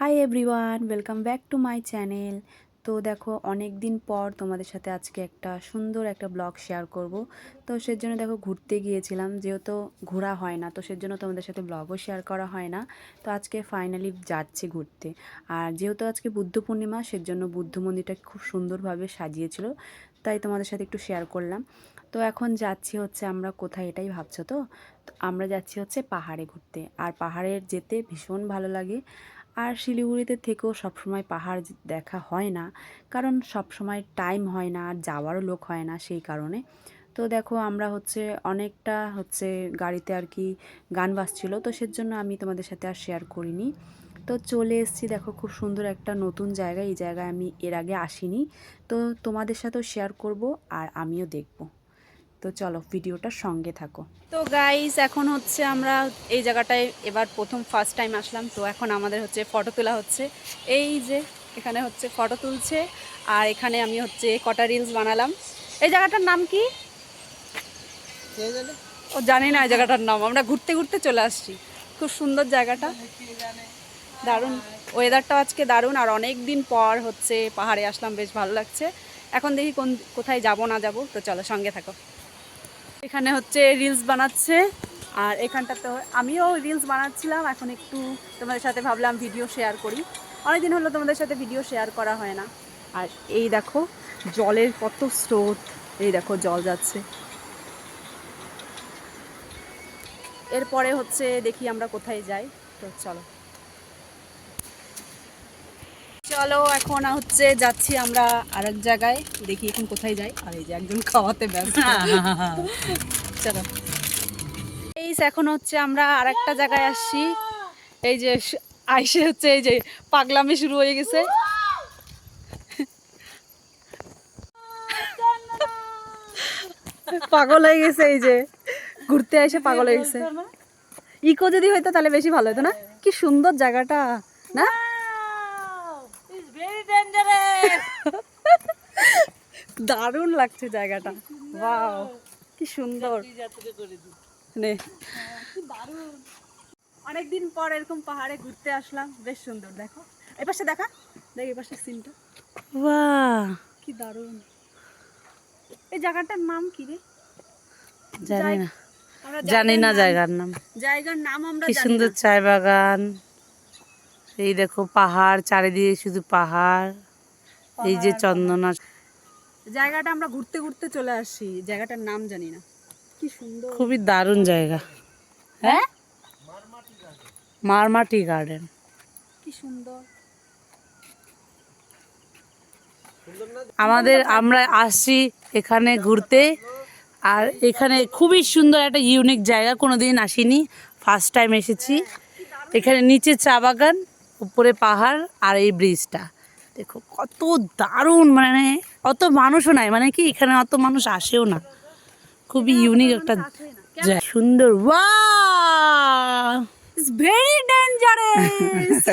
Hi everyone welcome back to my channel তো দেখো অনেক দিন পর তোমাদের সাথে আজকে একটা সুন্দর একটা ব্লগ শেয়ার করব। তো সেজন্য দেখো, ঘুরতে গিয়েছিলাম, যেহেতু ঘোরা হয় না, তো সেজন্য তোমাদের সাথে ব্লগও শেয়ার করা হয় না। তো আজকে ফাইনালি যাচ্ছি ঘুরতে। আর যেহেতু আজকে বুদ্ধ পূর্ণিমা, সেজন্য বুদ্ধ মন্দিরটা খুব সুন্দরভাবে সাজিয়েছিল, তাই তোমাদের সাথে একটু শেয়ার করলাম। তো এখন যাচ্ছি হচ্ছে আমরা কোথায়, এটাই ভাবছ তো আমরা যাচ্ছি হচ্ছে পাহাড়ে ঘুরতে। আর পাহাড়ে যেতে ভীষণ ভালো লাগে। আর শিলিগুড়িতে থেকেও সবসময় পাহাড় দেখা হয় না। কারণ সবসময় টাইম হয় না, আর যাওয়ারও লোক হয় না সেই কারণে। তো দেখো, আমরা হচ্ছে অনেকটা হচ্ছে গাড়িতে আর কি গান বাজছিল, তো সেজন্য আমি তোমাদের সাথে আর শেয়ার করিনি। তো চলে এসেছি দেখো, খুব সুন্দর একটা নতুন জায়গা এই জায়গায় আমি এর আগে আসিনি। তো তোমাদের সাথেও শেয়ার করব আর আমিও দেখব। তো চলো ভিডিওটার সঙ্গে থাকো। তো গাইস এখন হচ্ছে আমরা এই জায়গাটায় এবার প্রথম ফার্স্ট টাইম আসলাম। তো এখন আমাদের হচ্ছে ফটো তোলা হচ্ছে। এই যে এখানে হচ্ছে ফটো তুলছে। আর এখানে আমি হচ্ছে কটা রিলস বানালাম। এই জায়গাটার নাম কি? ও জানি না এই জায়গাটার নাম। আমরা ঘুরতে ঘুরতে চলে আসছি। খুব সুন্দর জায়গাটা। দারুণ। ওয়েদারটাও আজকে দারুণ। আর অনেক দিন পর হচ্ছে পাহাড়ে আসলাম। বেশ ভালো লাগছে। এখন দেখি কোন, কোথায় যাব না যাব। তো চলো সঙ্গে থাকো। এখানে হচ্ছে রিলস বানাচ্ছে। আর এখানটাতে আমিও রিলস বানাচ্ছিলাম, এখন একটু তোমাদের সাথে ভাবলাম ভিডিও শেয়ার করি। অনেকদিন হলো তোমাদের সাথে ভিডিও শেয়ার করা হয় না। আর এই দেখো, জলের কত স্রোত। এই দেখো, জল যাচ্ছে। এরপরে হচ্ছে দেখি আমরা কোথায় যাই। তো চলো। চলো এখন হচ্ছে যাচ্ছি আমরা আরেক জায়গায়। দেখি এখন কোথায় যাই। আর এই যে একজন খাওয়াতে ব্যস্ত। চলো। এই এখন হচ্ছে আমরা আরেকটা জায়গায় আসছি। এই যে আইসে হচ্ছে এই যে পাগলামি শুরু হয়ে গেছে। পাগল হয়ে গেছে এই যে। ঘুরতে এসে পাগল হয়ে গেছে। ইকো যদি হইতো তাহলে বেশি ভালো হতো না? কি সুন্দর জায়গাটা না? দারুণ লাগছে জায়গাটা। ওয়াও কি সুন্দর। নে অনেকদিন পর এরকম পাহাড়ে ঘুরতে আসলাম বেশ সুন্দর দেখো। এই পাশে দেখা দেখ এই পাশে সিনটা বাহ কি দারুণ। এই জায়গাটার নাম কি রে? জানি না। আমরা জানি না জায়গার নাম। জায়গার নাম আমরা কি সুন্দর চায় বাগান। এই দেখো পাহাড় চারিদিকে শুধু পাহাড়। এই যে চন্দনা জায়গাটা আমরা ঘুরতে ঘুরতে চলে আসছি জায়গাটার নাম জানি না। কি সুন্দর। খুবই দারুণ জায়গা। হ্যাঁ? মারমাটি গার্ডেন। কি সুন্দর। আমাদের আমরা আসছি এখানে ঘুরতে আর এখানে খুবই সুন্দর একটা ইউনিক জায়গা কোনোদিন আসিনি ফার্স্ট টাইম এসেছি। এখানে নিচে চা বাগান উপরে পাহাড় আর এই ব্রিজটা দেখো কত দারুণ মানে অত মানুষও নাই মানে কি এখানে অত মানুষ আসেও না। খুবই ইউনিক একটা জায়গা। সুন্দর ওয়া ভেরি ডেঞ্জারাস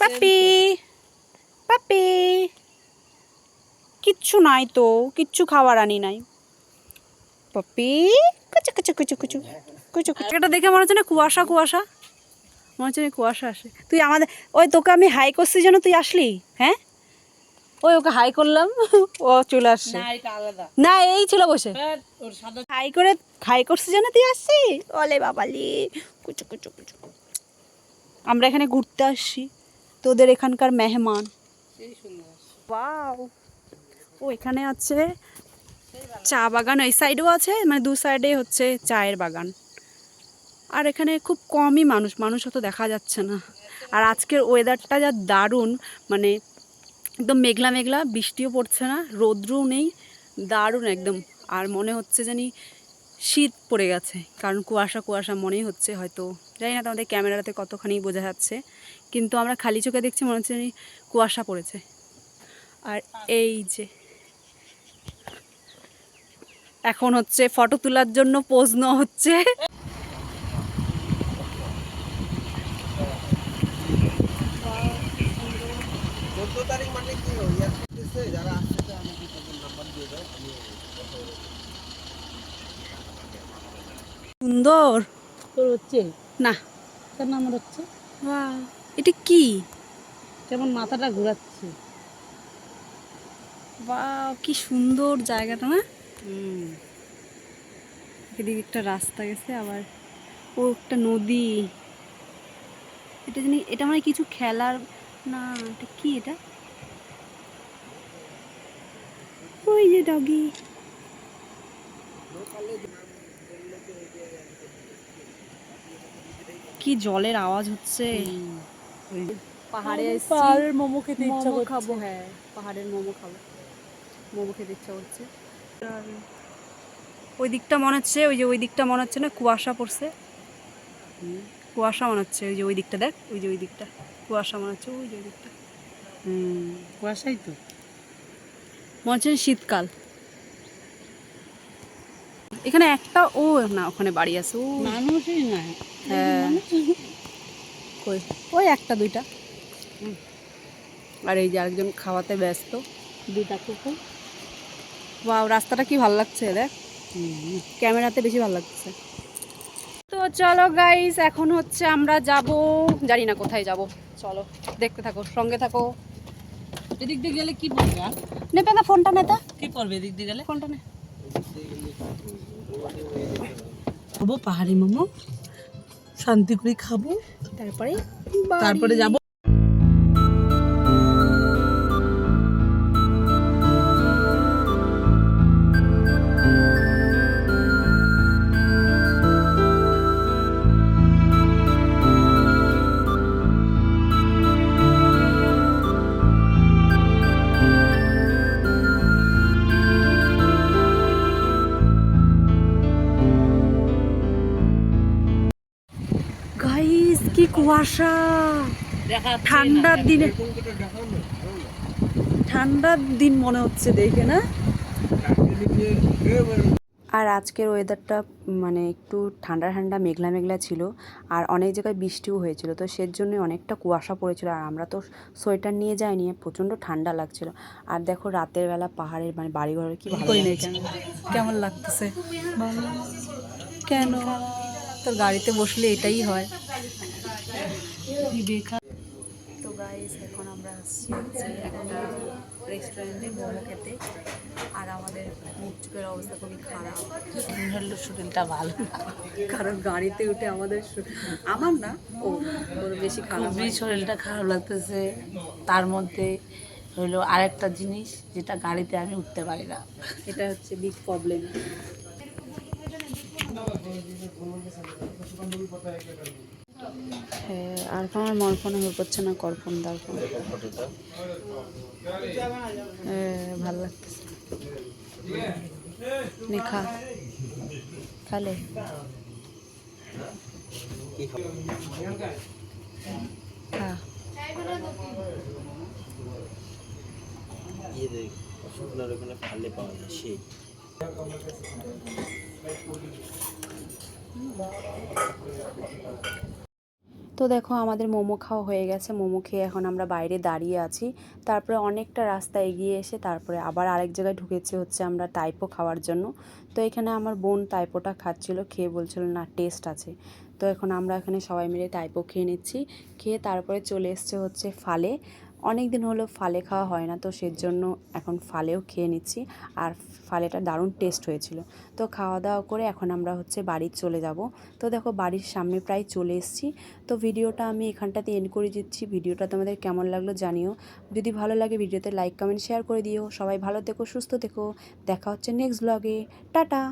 পাপি পাপি কিচ্ছু নাই তো কিচ্ছু খাবার আনি নাই। পাপি কুচু কুচু কুচু কুচু কুচু কুচু। এটা দেখে মনে হচ্ছে না কুয়াশা কুয়াশা। মনে হচ্ছে কুয়াশা আসে। তুই আমাদের ওই তোকে আমি হাই করছি যেন তুই আসলি হ্যাঁ? ওই ওকে হাই করলাম ও চলে আসছে। না এই ছিল বসে। হাই করে হাই করছি যেন তুই আসছি ওলে বাবালি কুচু কুচু কুচু আমরা এখানে ঘুরতে আসছি তোদের এখানকার মেহমান। ওয়াও ও এখানে আছে চা বাগান এই সাইডেও আছে মানে দু সাইডে হচ্ছে চায়ের বাগান। আর এখানে খুব কমই মানুষ মানুষ অত দেখা যাচ্ছে না। আর আজকের ওয়েদারটা যা দারুণ মানে একদম মেঘলা মেঘলা, বৃষ্টিও পড়ছে না, রৌদ্রও নেই, দারুণ একদম। আর মনে হচ্ছে জানি শীত পড়ে গেছে, কারণ কুয়াশা কুয়াশা মনেই হচ্ছে হয়তো। জানি না তোমাদের ক্যামেরাতে কতখানি বোঝা যাচ্ছে, কিন্তু আমরা খালি চোখে দেখছি মনে হচ্ছে জানি কুয়াশা পড়েছে। আর এই যে, এখন হচ্ছে ফটো তোলার জন্য পোজ নেওয়া হচ্ছে। সুন্দর। তোর হচ্ছে? না। কেন আমার হচ্ছে? বাহ এটা কি? কেমন মাথাটা ঘোরাচ্ছে? কি সুন্দর জায়গাটা না? হুম। এদিকে একটা রাস্তা গেছে আবার ও একটা নদী। এটা জানি এটা মানে কিছু খেলার না এটা কি এটা? ওই যে ডগি কি জলের আওয়াজ হচ্ছে। পাহাড়ে পাহাড়ের মোমো খেতে ইচ্ছা করছে। খাব হ্যাঁ পাহাড়ের মোমো খাব। মোমো খেতে ইচ্ছা করছে। ওই দিকটা মনে হচ্ছে ওই যে ওই দিকটা মনে হচ্ছে না কুয়াশা পড়ছে। কুয়াশা মনে হচ্ছে ওই যে ওই দিকটা দেখ ওই যে ওই দিকটা। কুয়াশা মনে হচ্ছে ওই যে ওই দিকটা। হুম কুয়াশাই তো। মনে হচ্ছে শীতকাল। এখানে একটা ও না ওখানে বাড়ি আছে। ও মানুষই না। হ্যাঁ। কই? ওই একটা দুইটা। আর এই যে আরেকজন খাওয়াতে ব্যস্ত। দুইটা কুকুর। বা রাস্তাটা কি ভালো লাগছে দেখ। ক্যামেরাতে বেশি ভালো লাগছে। তো চলো গাইস এখন হচ্ছে আমরা যাব। জানি না কোথায় যাব। চলো দেখতে থাকো সঙ্গে থাকো। এদিক দিয়ে গেলে কি পড়বে আর? নেবে না ফোনটা নেতা কি পড়বে এদিক দিয়ে গেলে? ফোনটা নে। খাব পাহাড়ি মোমো শান্তি করে খাব তারপরে তারপরে যাব কুয়াশা। ঠান্ডার দিনে ঠান্ডার দিন মনে হচ্ছে দেখে না? আর আজকের ওয়েদারটা মানে একটু ঠান্ডা ঠান্ডা মেঘলা মেঘলা ছিল আর অনেক জায়গায় বৃষ্টিও হয়েছিল তো সের জন্য অনেকটা কুয়াশা পড়েছিল আর আমরা তো সোয়েটার নিয়ে যাইনি প্রচণ্ড ঠান্ডা লাগছিল। আর দেখো রাতের বেলা পাহাড়ের মানে বাড়িঘরের কি ভালো। কেমন? লাগতেছে? কেন? তোর গাড়িতে বসলে এটাই হয়। তো গাইস এখন আমরা আসছি একটা রেস্টুরেন্টে মোমো খেতে আর আমাদের মুখ চোখের অবস্থা খুবই খারাপ। হলো শরীরটা ভালো না। কারণ গাড়িতে উঠে আমাদের আমার না ও ওর বেশি খারাপ খুবই শরীরটা খারাপ লাগতেছে। তার মধ্যে হইল আরেকটা জিনিস যেটা গাড়িতে আমি উঠতে পারি না। এটা হচ্ছে বিগ প্রবলেম হ্যাঁ আর আমার মন ফোনে হয়ে পড়ছে না? কর ফোন দার ফোন। হ্যাঁ ভালো লাগতেছে খা। খালে পাওয়া যায় সেই তো দেখো আমাদের মোমো খাওয়া হয়ে গেছে। মোমো খেয়ে এখন আমরা বাইরে দাঁড়িয়ে আছি। তারপরে অনেকটা রাস্তা এগিয়ে এসে তারপরে আবার আরেক জায়গায় ঢুকেছি হচ্ছে আমরা টাইপো খাওয়ার জন্য। তো এখানে আমার বোন টাইপোটা খাচ্ছিল, খেয়ে বলছিল, না, টেস্ট আছে। তো এখন আমরা এখানে সবাই মিলে টাইপো খেয়ে নিচ্ছি। খেয়ে তারপরে চলে এসছে হচ্ছে ফালে। অনেক দিন হলো ফালে খাওয়া হয় না, তো সেজন্য এখন ফালেও খেয়ে নিচ্ছি। আর ফালেটা দারুণ টেস্ট হয়েছিল। তো খাওয়া দাওয়া করে এখন আমরা হচ্ছে বাড়ি চলে যাব। তো দেখো বাড়ির সামনে প্রায় চলে এসেছি। তো ভিডিওটা আমি এখানটাতে এন্ড করে দিচ্ছি। ভিডিওটা তোমাদের কেমন লাগল জানিও। যদি ভালো লাগে ভিডিওতে লাইক কমেন্ট শেয়ার করে দিও। সবাই ভালো থেকো, সুস্থ থেকো। দেখা হচ্ছে নেক্সট ব্লগে টাটা!